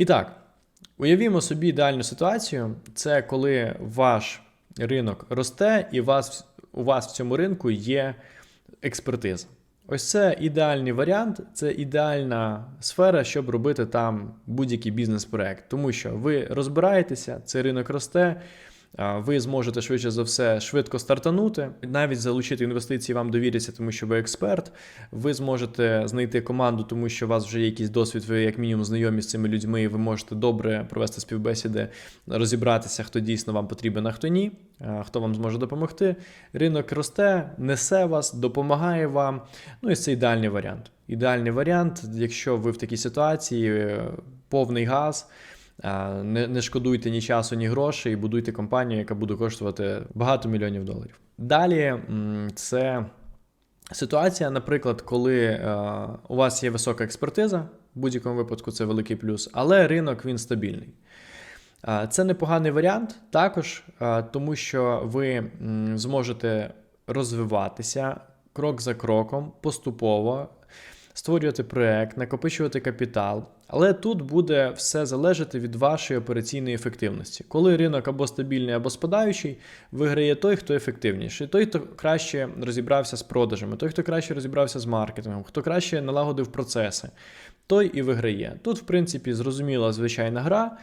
І так, уявімо собі ідеальну ситуацію: це коли ваш ринок росте, і вас, у вас в цьому ринку є експертиза. Ось це ідеальний варіант, це ідеальна сфера, щоб робити там будь-який бізнес-проект. Тому що ви розбираєтеся, цей ринок росте, ви зможете швидше за все швидко стартанути, навіть залучити інвестиції вам довіряться, тому що ви експерт. Ви зможете знайти команду, тому що у вас вже є якийсь досвід, ви як мінімум знайомі з цими людьми, і ви можете добре провести співбесіди, розібратися, хто дійсно вам потрібен, а хто ні, хто вам зможе допомогти. Ринок росте, несе вас, допомагає вам. Ну і це ідеальний варіант. Ідеальний варіант, якщо ви в такій ситуації, е, повний газ. А, Не, не шкодуйте ні часу, ні грошей, і будуйте компанію, яка буде коштувати багато мільйонів доларів. Далі це ситуація, наприклад, коли е, у вас є висока експертиза, в будь-якому випадку це великий плюс, але ринок він стабільний. Е, Це непоганий варіант також, е, тому що ви зможете розвиватися крок за кроком, поступово, створювати проект, накопичувати капітал. Але тут буде все залежати від вашої операційної ефективності. Коли ринок або стабільний, або спадаючий, виграє той, хто ефективніший, той, хто краще розібрався з продажами, той, хто краще розібрався з маркетингом, хто краще налагодив процеси, той і виграє. Тут, в принципі, зрозуміла звичайна гра.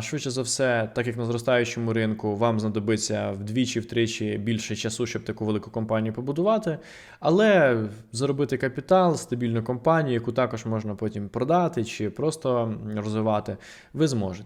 Швидше за все, так як на зростаючому ринку, вам знадобиться вдвічі-втричі більше часу, щоб таку велику компанію побудувати. Але заробити капітал, стабільну компанію, яку також можна потім продати чи просто розвивати, ви зможете.